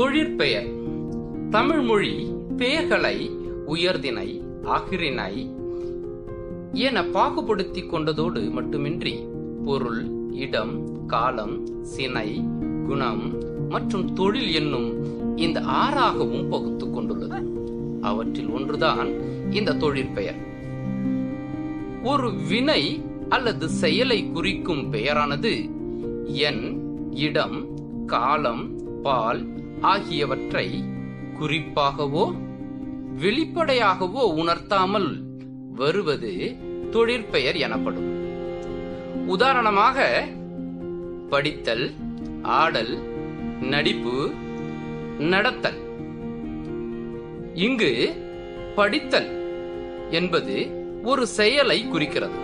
தொழிற்பெயர். தமிழ் மொழி பெயர்களை உயர்தினை ஆகிரினை என பாகுபடுத்தி கொண்டதோடு மட்டுமின்றி பொருள் இடம் காலம் சினை குணம் மற்றும் தொழில் என்னும் இந்த ஆறாகவும் பகுத்து கொண்டுள்ளது. அவற்றில் ஒன்றுதான் இந்த தொழிற்பெயர். ஒரு வினை அல்லது செயலை குறிக்கும் பெயரானது என் இடம் காலம் பால் ஆகியவற்றை குறிப்பாகவோ வெளிப்படையாகவோ உணர்த்தாமல் வருவது தொழிற்பெயர் எனப்படும். உதாரணமாக படித்தல் ஆடல் நடிப்பு நடத்தல். இங்கு படித்தல் என்பது ஒரு செயலை குறிக்கிறது.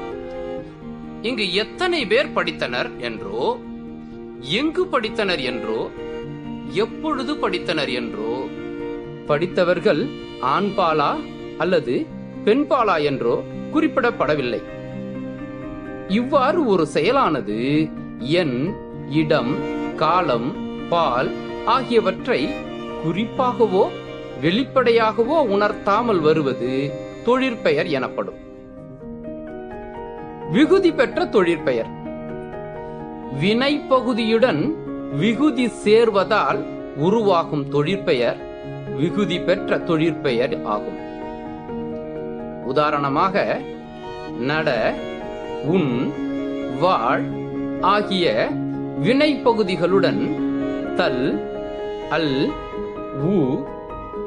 இங்கு எத்தனை பேர் படித்தனர் என்றோ எங்கு படித்தனர் என்றோ எப்பொழுது படித்தனர் என்றோ? படித்தவர்கள் ஆண்பாலா அல்லது பெண்பாலா என்றோ குறிப்பிடப்படவில்லை. இவ்வாறு ஒரு செயலானது எண் இடம் காலம் பால் ஆகியவற்றை குறிப்பாகவோ வெளிப்படையாகவோ உணர்த்தாமல் வருவது தொழிற்பெயர் எனப்படும். விகுதி பெற்ற தொழிற்பெயர். வினை பகுதியுடன் விகுதி சேர்வதால் உருவாகும் தொழிற்பெயர் விகுதி பெற்ற தொழிற்பெயர் ஆகும். உதாரணமாக நட உன் வாழ் ஆகிய வினை பகுதிகளுடன் தல் அல் ஊ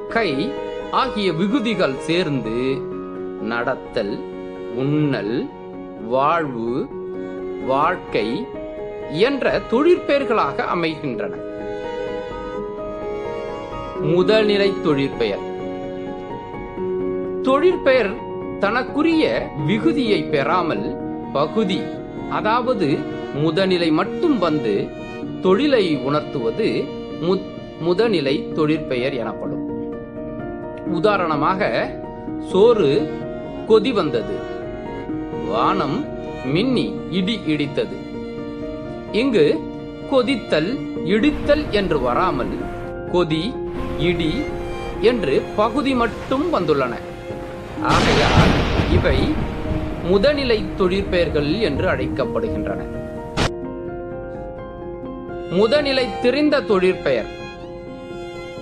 கை ஆகிய விகுதிகள் சேர்ந்து நடத்தல் உண்ணல் வாழ்வு வாழ்க்கை என்ற தொழிற்பெயர்களாக அமைகின்றன. முதல்நிலை தொழிற்பெயர். தொழிற்பெயர் தனக்குரிய விகுதியை பெறாமல் பகுதி அதாவது முதநிலை மட்டும் வந்து தொழிலை உணர்த்துவது மு- முதநிலை தொழிற்பெயர் எனப்படும். உதாரணமாக சோறு கொதி வந்தது. வானம் மின்னி இடி இடித்தது. இங்கு கொதித்தல் இடித்தல் என்று வராமல் கொதி இடி என்று பகுதி மட்டும் வந்துள்ளன. ஆகையால் இவை முதநிலை தொழிற்பெயர்கள் என்று அழைக்கப்படுகின்றன. முதநிலை திரிந்த தொழிற்பெயர்.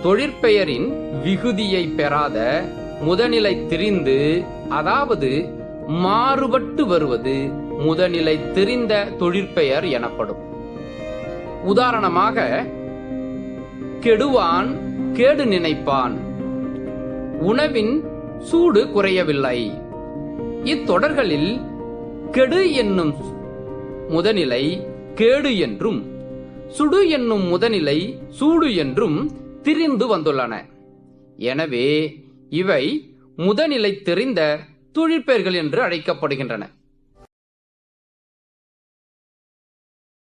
தொழிற்பெயரின் விகுதியை பெறாத முதநிலை திரிந்து அதாவது மாறுபட்டு வருவது முதநிலை தெரிந்த தொழிற்பெயர் எனப்படும். உதாரணமாக கெடுவான் கேடு நினைப்பான். உணவின் சூடு குறையவில்லை. இத்தொடர்களில் கெடு என்னும் முதநிலை கேடு என்றும் சுடு என்னும் முதநிலை சூடு என்றும் திரிந்து வந்துள்ளன. எனவே இவை முதநிலை தெரிந்த தொழிற்பெயர்கள் என்று அழைக்கப்படுகின்றன.